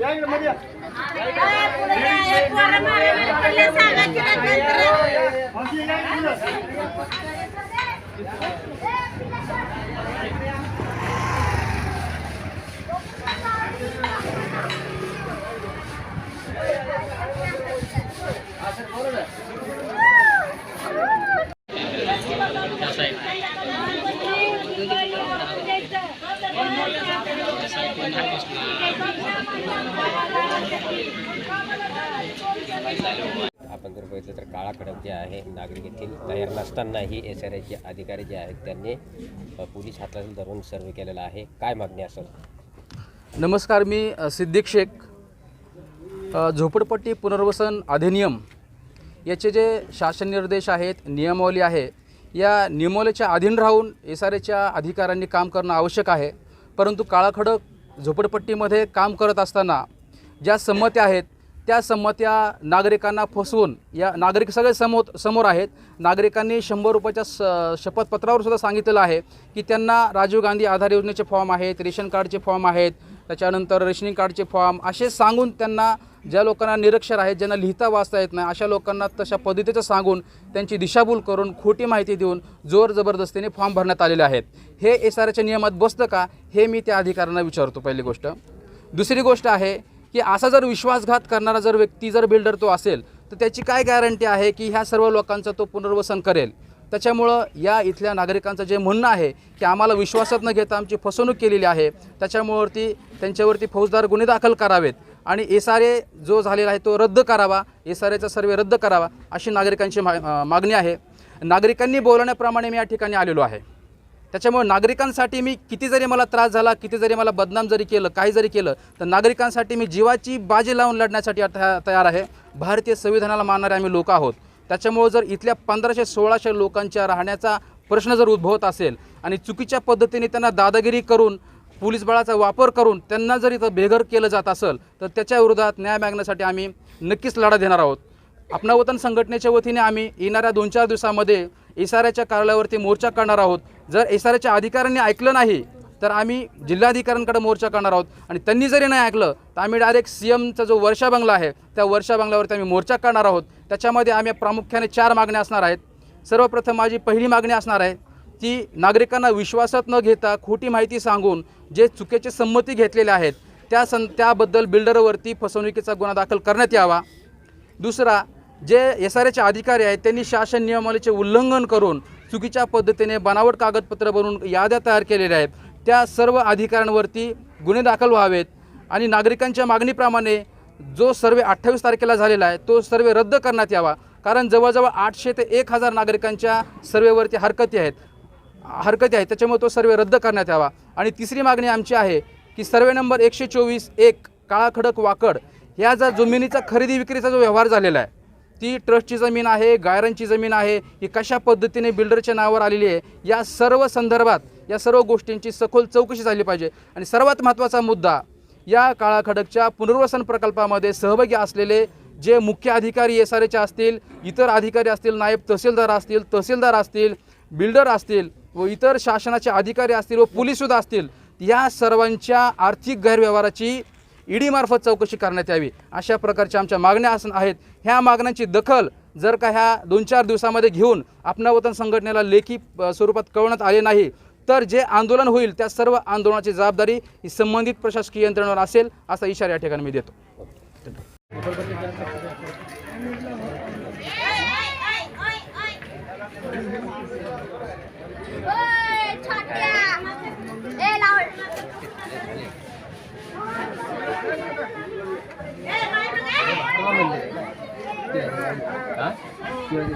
या इकडे मध्ये या. मावशी, या इकडे पुढं. आपण जर बघितलं तर काळा खडक जे आहे नागरिक येथील तयार नसतानाही एस आर आयचे अधिकारी जे आहेत त्यांनी पोलीस हाताला धरून सर्वे केलेला आहे. काय मागणी असेल? नमस्कार मी अ, सिद्दीक शेख. झोपडपट्टी पुनर्वसन अधिनियम याचे जे शासन निर्देश आहेत नियमावली आहे या नियमावलीच्या अधीन राहून एस आर एच्या अधिकाऱ्यांनी काम करणं आवश्यक आहे. परंतु काळाखडक झोपडपट्टीमध्ये काम करत असताना ज्या संमत्या आहेत त्या संमत्या नागरिकांना फसवून या नागरिक सगळे समोर समोर आहेत. नागरिकांनी शंभर रुपयाच्या स शपथपत्रावर सुद्धा सांगितलेलं आहे की त्यांना राजीव गांधी आधार योजनेचे फॉर्म आहेत रेशन कार्डचे फॉर्म आहेत त्याच्यानंतर रेशनिंग कार्डचे फॉर्म असे सांगून त्यांना ज्या लोकांना निरक्षर आहेत ज्यांना लिहिता वाचता येत नाही अशा लोकांना तशा पद्धतीचं सांगून त्यांची दिशाभूल करून खोटी माहिती देऊन जोर जबरदस्तीने फॉर्म भरण्यात आलेले आहेत. हे एस आर एच्या नियमात बसतं का? हे मी त्या अधिकाऱ्यांना विचारतो पहिली गोष्ट. दुसरी गोष्ट आहे की असा जर विश्वासघात करणारा जर व्यक्ती जर बिल्डर तो असेल तर त्याची काय गॅरंटी आहे की ह्या सर्व लोकांचं तो पुनर्वसन करेल? त्याच्यामुळं या इथल्या नागरिकांचं जे म्हणणं आहे की आम्हाला विश्वासात न घेता आमची फसवणूक केलेली आहे त्याच्यामुळेवरती त्यांच्यावरती फौजदार गुन्हे दाखल करावेत आणि एस आर ए जो झालेला आहे तो रद्द करावा एस आर एचा सर्वे रद्द करावा अशी नागरिकांची मा मागणी आहे. नागरिकांनी बोलण्याप्रमाणे मी या ठिकाणी आलेलो आहे. त्याच्यामुळे नागरिकांसाठी मी किती जरी मला त्रास झाला किती जरी मला बदनाम जरी केलं काही जरी केलं तर नागरिकांसाठी मी जीवाची बाजी लावून लढण्यासाठी तयार आहे. भारतीय संविधानाला मानणारे आम्ही लोक आहोत. त्याच्यामुळं जर इथल्या पंधराशे सोळाशे लोकांच्या राहण्याचा प्रश्न जर उद्भवत असेल आणि चुकीच्या पद्धतीने त्यांना दादागिरी करून पोलीस बळाचा वापर करून त्यांना जर इथं बेघर केलं जात असेल तर त्याच्या विरोधात न्याय मागण्यासाठी आम्ही नक्कीच लढा देणार आहोत. आपणावतन संघटनेच्या वतीने आम्ही येणाऱ्या दोन चार दिवसामध्ये एस आर आयच्या कार्यालयावरती मोर्चा करणार आहोत. जर एस आर आयच्या अधिकाऱ्यांनी ऐकलं नाही तर आम्ही जिल्हाधिकाऱ्यांकडे मोर्चा करणार आहोत. आणि त्यांनी जरी नाही ऐकलं तर आम्ही डायरेक्ट सी एमचा जो वर्षा बंगला आहे त्या वर्षा बंगल्यावरती आम्ही मोर्चा करणार आहोत. त्याच्यामध्ये आम्ही प्रामुख्याने चार मागण्या असणार आहेत. सर्वप्रथम माझी पहिली मागणी असणार आहे ती नागरिकांना विश्वासात न घेता खोटी माहिती सांगून जे चुकीचे संमती घेतलेल्या आहेत त्या सं त्याबद्दल बिल्डरवरती फसवणुकीचा गुन्हा दाखल करण्यात यावा. दुसरा जे एस आर एचे अधिकारी आहेत त्यांनी शासन नियमावलीचे उल्लंघन करून चुकीच्या पद्धतीने बनावट कागदपत्र बनवून याद्या तयार केलेल्या आहेत. त्या सर्व अधिकाऱ्यांवरती गुन्हे दाखल व्हावेत आणि नागरिकांच्या मागणीप्रमाणे जो सर्वे अठ्ठावीस तारखेला झालेला आहे तो सर्वे रद्द करण्यात यावा. कारण जवळजवळ आठशे ते एक हजार नागरिकांच्या सर्वेवरती हरकती आहेत. हरकती आहेत त्याच्यामुळे तो सर्वे रद्द करण्यात यावा. आणि तिसरी मागणी आमची आहे की सर्वे नंबर एकशे चोवीस एक काळाखडक वाकड ह्या जर जमिनीचा खरेदी विक्रीचा जो व्यवहार झालेला आहे ती ट्रस्टची जमीन आहे गायरांची जमीन आहे ही कशा पद्धतीने बिल्डरच्या नावावर आलेली आहे या सर्व संदर्भात या सर्व गोष्टींची सखोल चौकशी झाली पाहिजे. आणि सर्वात महत्त्वाचा मुद्दा या काळाखडकच्या पुनर्वसन प्रकल्पामध्ये सहभागी असलेले जे मुख्य अधिकारी एस आर एचे असतील इतर अधिकारी असतील नायब तहसीलदार असतील तहसीलदार असतील बिल्डर असतील व इतर शासनाचे अधिकारी असतील व पोलीससुद्धा असतील या सर्वांच्या आर्थिक गैरव्यवहाराची ईडीमार्फत चौकशी करण्यात यावी अशा प्रकारच्या आमच्या मागण्या असं आहेत ह्या मागण्यांची दखल जर का ह्या दोन चार दिवसामध्ये घेऊन आपणावतन संघटनेला लेखी स्वरूपात कळवण्यात आले नाही तर जे आंदोलन होईल त्या सर्व आंदोलनाची जबाबदारी ही संबंधित प्रशासकीय यंत्रणेवर असेल असा इशारा या ठिकाणी मी देतो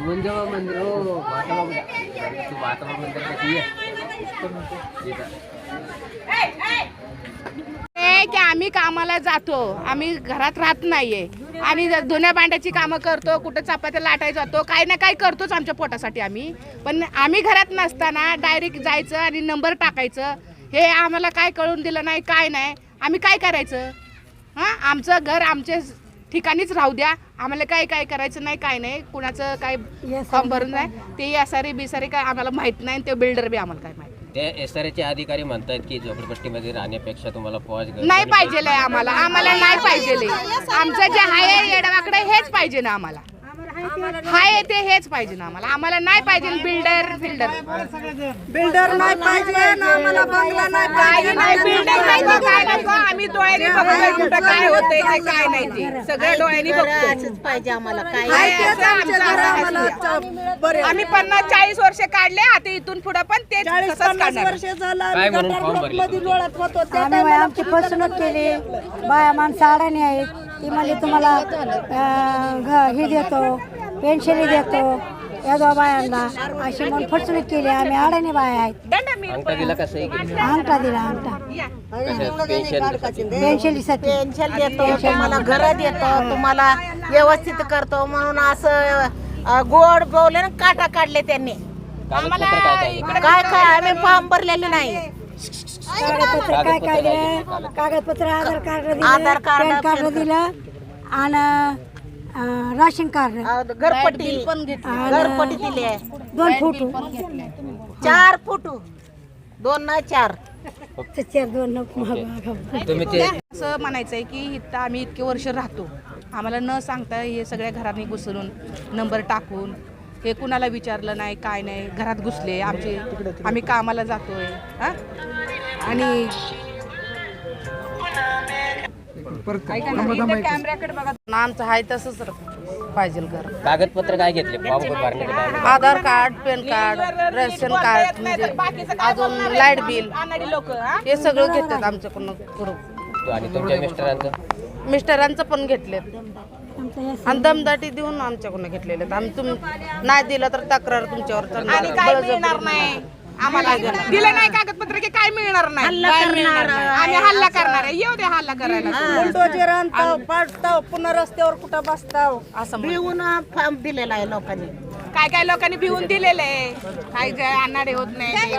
मंजवा मंदिर हो वातावरण मंदिर हे की आम्ही कामाला जातो. आम्ही घरात राहत नाहीये. आणि जर धुण्या भांड्याची कामं करतो कुठं चपात्या लाटाय जातो काही ना काही करतोच आमच्या पोटासाठी आम्ही. पण आम्ही घरात नसताना डायरेक्ट जायचं आणि नंबर टाकायचं. हे आम्हाला काय कळून दिलं नाही काय नाही. आम्ही काय करायचं? हां आमचं घर आमच्या ठिकाणीच राहू द्या. आम्हाला काय काय करायचं नाही काय नाही. कुणाचं काय फॉर्म भरून नाही. ते असारी बिसारी काय आम्हाला माहीत नाही आणि ते बिल्डर बी आम्हाला काय माहीत ते एस आर एचे अधिकारी म्हणतात की झोपडपट्टीमध्ये राहण्यापेक्षा तुम्हाला पॉज नाही पाहिजे आम्हाला. आम्हाला नाही पाहिजे आमचं जे आहे येडवाकडे हेच पाहिजे ना आम्हाला. हाय ते हेच पाहिजे ना आम्हाला. आम्हाला नाही पाहिजे बिल्डर बिल्डर. बिल्डर नाही पाहिजे ना आम्हाला बंगला नाही काही नाही बिल्डर नाही ते काय. आम्ही डोळ्यांनी बघतोय कुठं काय होतंय ते काय नाही ते. सगळं डोळ्यांनी बघतोय. पाहिजे. आम्हाला काय हाय तेच असं आमचे आमचं घर आहे. आम्हाला च- बरे आम्ही पन्नास चाळीस वर्ष काढले आता इथून पुढे पण ते चाळीस तसंच पन्नास काढणार. वर्ष झालं गटार? लोळत होतो त्या आम्ही आमची फसवणूक केली. बाया माणसं अडाणी आहेत. ती म्हणजे तुम्हाला घ- हे देतो पेन्शन देतो या बायांना. अशी म्हणून फसवणूक केली आम्ही अडाणी बाया आहेत. अंगठा दिला कसंही गेली अंगठा दिला अंगठा. पेन्शन पेन्शनसाठी पेन्शन देतो तुम्हाला घर देतो तुम्हाला व्यवस्थित करतो म्हणून असं अ, गोड बोलले ना काटा काढले त्यांनी. कागदपत्र काय काय? काय काय? आम्ही फॉर्म भरलेले नाही. कागदपत्र काय काय दिलं कागदपत्र आधार कार्ड दिलं आधार कार्ड, पॅन कार्ड दिलं आणि राशन कार्ड. घरपट्टी. घरपट्टी दिली आहे. दोन फोटो. चार फोटो. दोन ना चार. चार दोन नको मागं. तुम्ही ते असं म्हणायचं आहे की इथं आम्ही इतके वर्ष राहतो. आम्हाला न सांगता हे सगळ्या घरांनी घुसरून नंबर टाकून हे कुणाला विचारलं नाही काय नाही घरात घुसले. आमचे आम्ही कामाला जातोय. हा? आणि कॅमेऱ्याकडे बघा. आमचं आहे तसंच पाहिजे घर. कागदपत्र काय घेतले? Form Aadhaar card PAN card ration card म्हणजे अजून लाइट बिल. लोक हे? सगळं घेतात आमच्याकडून आणि तुमच्या मिस्टरांचं? मिस्टरांचं पण घेतलेत. आणि दमदाटी देऊन आमच्याकडून घेतलेले आहेत. आम्ही तुम नाही दिलं तर तक्रार तुमच्यावर करणार. आणि काय बळजबरी. मिळणार नाही? आम्हाला दिलं नाही. कागदपत्र की काय मिळणार नाही. आम्ही हल्ला करणार आहे. येऊ दे हल्ला करायला. बुलडोजर आणताव पाडताव पुन्हा रस्त्यावर कुठं बसताव? असं भिवून फॉर्म दिलेला आहे लोकांनी. काय काय लोकांनी भिवून दिलेले आहे? काय काय आणणारे होत नाही?